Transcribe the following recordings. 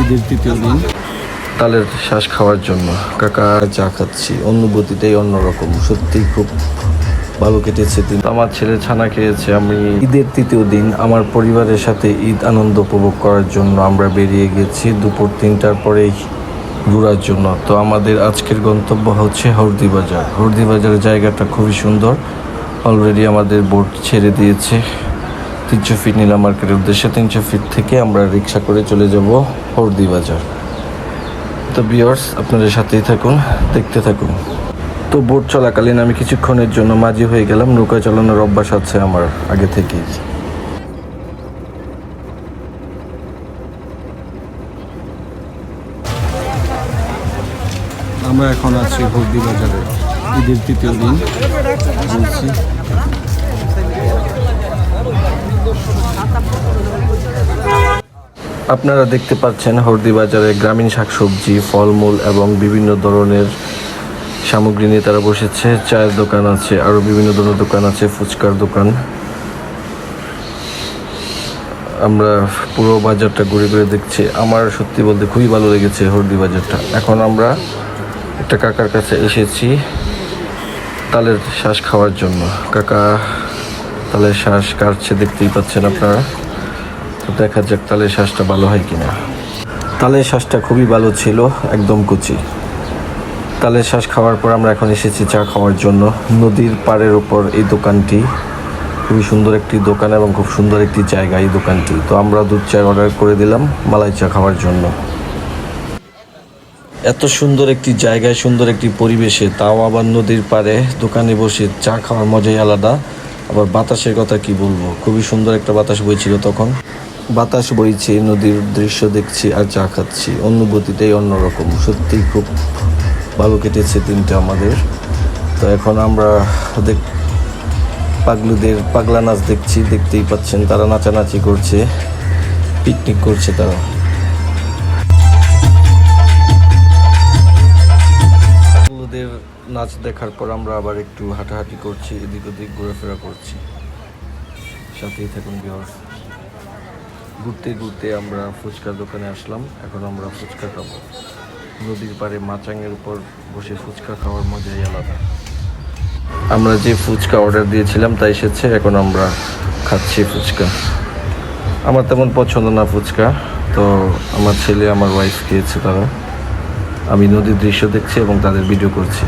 ঈদের তৃতীয় দিন। তালের শ্বাস খাওয়ার জন্য। কাকা, চা খাচ্ছি। অনুভূতিটাই অন্যরকম। সত্যি খুব ভালো কেটেছে দিন। আমার ছেলে ছানা খেয়েছে। আমি ঈদের তৃতীয় দিন আমার পরিবারের সাথে ঈদ আনন্দ উপভোগ করার জন্য আমরা বেরিয়ে গেছি দুপুর তিনটার পরেই ঘোরার জন্য। তো আমাদের আজকের গন্তব্য হচ্ছে হরদি বাজার হরদি বাজারের জায়গাটা খুবই সুন্দর। অলরেডি আমাদের বোট ছেড়ে দিয়েছে। তিনশো ফিট নীলা মার্কেটের উদ্দেশ্যে তিনশো ফিট থেকে আমরা রিক্সা করে চলে যাব হরদি বাজার। তো বিয়ার্স আপনাদের সাথেই থাকুন, দেখতে থাকুন। তো বোট চলাকালীন আমি কিছুক্ষণের জন্য মাঝি হয়ে গেলাম, নৌকা চালানোর অভ্যাস আছে আমার আগে থেকেই। আমরা এখন আছি হলদি বাজারে। ঈদের তৃতীয় দিন, বলছি। আপনারা দেখতে পাচ্ছেন হরদি বাজারে গ্রামীণ শাকসবজি, ফলমূল এবং বিভিন্ন ধরনের সামগ্রী নিয়ে তারা বসেছে। চায়ের দোকান আছে আরও বিভিন্ন ধরনের দোকান আছে, ফুচকার দোকান। আমরা পুরো বাজারটা ঘুরে ঘুরে দেখছি। আমার সত্যি বলতে খুবই ভালো লেগেছে হরদি বাজারটা এখন আমরা একটা কাকার কাছে এসেছি তালের শ্বাস খাওয়ার জন্য। কাকা তালের শ্বাস কাটছে, দেখতেই পাচ্ছেন আপনারা। তো দেখা যাক তালের শ্বাসটা ভালো হয় কিনা। তালের শ্বাসটা খুবই ভালো ছিল, একদম কুচি। তালের শ্বাস খাওয়ার পর আমরা এখন এসেছি চা খাওয়ার জন্য। নদীর পাড়ের ওপর এই দোকানটি। খুবই সুন্দর একটি দোকান এবং খুব সুন্দর একটি জায়গা এই দোকানটি। তো আমরা দুধ চা অর্ডার করে দিলাম, মালাই চা খাওয়ার জন্য। এত সুন্দর একটি জায়গায়, সুন্দর একটি পরিবেশে, তাও আবার নদীর পাড়ে দোকানে বসে চা খাওয়ার মজাই আলাদা। আবার বাতাসের কথা কি বলব? খুবই সুন্দর একটা বাতাস বইছিল তখন। বাতাস বইছে, নদীর দৃশ্য দেখছি আর চা খাচ্ছি। অনুভূতিটাই অন্যরকম। সত্যি খুব ভালো কেটেছে দিনটা আমাদের। তো এখন আমরা দেখ, পাগলুদের পাগলা নাচ দেখছি, দেখতেই পাচ্ছেন তারা নাচানাচি করছে পিকনিক করছে তারা। পাগলুদের নাচ দেখার পর আমরা আবার একটু হাঁটাহাঁটি করছি, এদিক ওদিক ঘোরাফেরা করছি। সাথেই থাকুন বিহার ঘুরতে ঘুরতে আমরা ফুচকার দোকানে আসলাম, এখন আমরা ফুচকা খাব। নদীর পাড়ে মাচাঙের উপর বসে ফুচকা খাওয়ার মজাই আলাদা। আমরা যে ফুচকা অর্ডার দিয়েছিলাম, তাই এসেছে, এখন আমরা খাচ্ছি ফুচকা। আমার তেমন পছন্দ না ফুচকা, তো আমার ছেলে, আমার ওয়াইফ খেয়েছে তারা। আমি নদীর দৃশ্য দেখছি এবং তাদের ভিডিও করছি।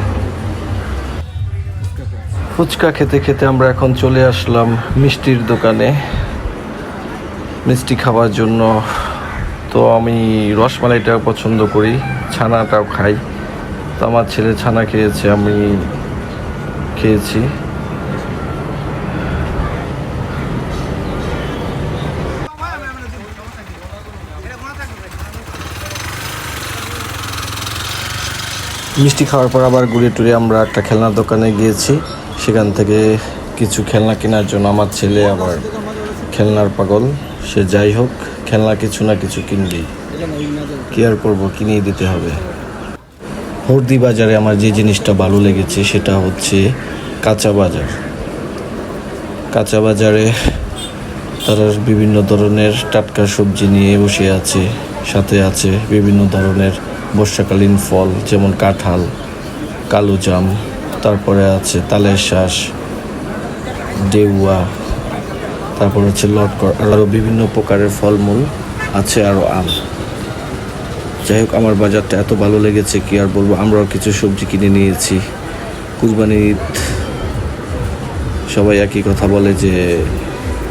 ফুচকা খেতে খেতে আমরা এখন চলে আসলাম মিষ্টির দোকানে। মিষ্টি খাওয়ার জন্য। তো আমি রসমালাইটাও পছন্দ করি, ছানাটাও খাই। তো আমার ছেলে ছানা খেয়েছে, আমি খেয়েছি। মিষ্টি খাওয়ার পর আবার ঘুরে টুরে আমরা একটা খেলনার দোকানে গিয়েছি। সেখান থেকে কিছু খেলনা কেনার জন্য আমার ছেলে আবার খেলনার পাগল। সে যাই হোক, খেলনা কিছু না কিছু কিনবেই কি আর করব, কিনেই দিতে হবে। হরদি বাজারে আমার যে জিনিসটা ভালো লেগেছে, সেটা হচ্ছে কাঁচা বাজার। কাঁচা বাজারে তারা বিভিন্ন ধরনের টাটকা সবজি নিয়ে বসে আছে, সাথে আছে বিভিন্ন ধরনের বর্ষাকালীন ফল যেমন কাঁঠাল, কালো জাম, তারপরে আছে তালের শ্বাস ডেউয়া, তারপর হচ্ছে লটকর আরও বিভিন্ন প্রকারের ফলমূল আছে আরও আম। যাই হোক, আমার বাজারটা এত ভালো লেগেছে কি আর বলব, আমরাও কিছু সবজি কিনে নিয়েছি। কুরবানি ঈদ, সবাই একই কথা বলে যে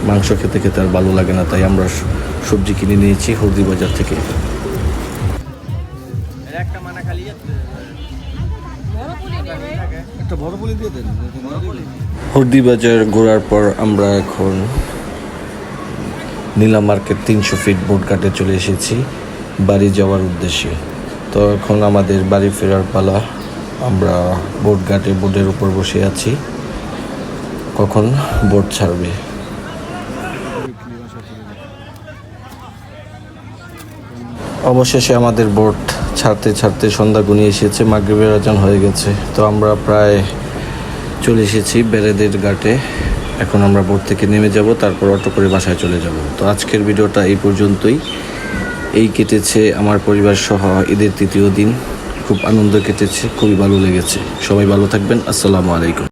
মাংস খেতে খেতে আর ভালো লাগে না, তাই আমরা সবজি কিনে নিয়েছি হলদি বাজার থেকে। একটা হলদি বাজার ঘোরার পর আমরা এখন নীলা মার্কেট তিনশো ফিট বোট ঘাটে চলে এসেছি বাড়ি যাওয়ার উদ্দেশ্যে। তো এখন আমাদের বাড়ি ফেরার পালা, আমরা বোট ঘাটে বোটের উপর বসে আছি। কখন বোট ছাড়বে? অবশেষে আমাদের বোট ছাড়তে ছাড়তে সন্ধ্যা গুনিয়ে এসেছে, মাগরীবের আজান হয়ে গেছে। তো আমরা প্রায় চলে এসেছি বেড়েদের ঘাটে। এখন আমরা বোট থেকে নেমে যাব, তারপর অটো করে বাসায় চলে যাব। তো আজকের ভিডিওটা এই পর্যন্তই। এই কেটেছে আমার পরিবার সহ ঈদের তৃতীয় দিন। খুব আনন্দ কেটেছে, খুবই ভালো লেগেছে। সবাই ভালো থাকবেন। আসসালামু আলাইকুম।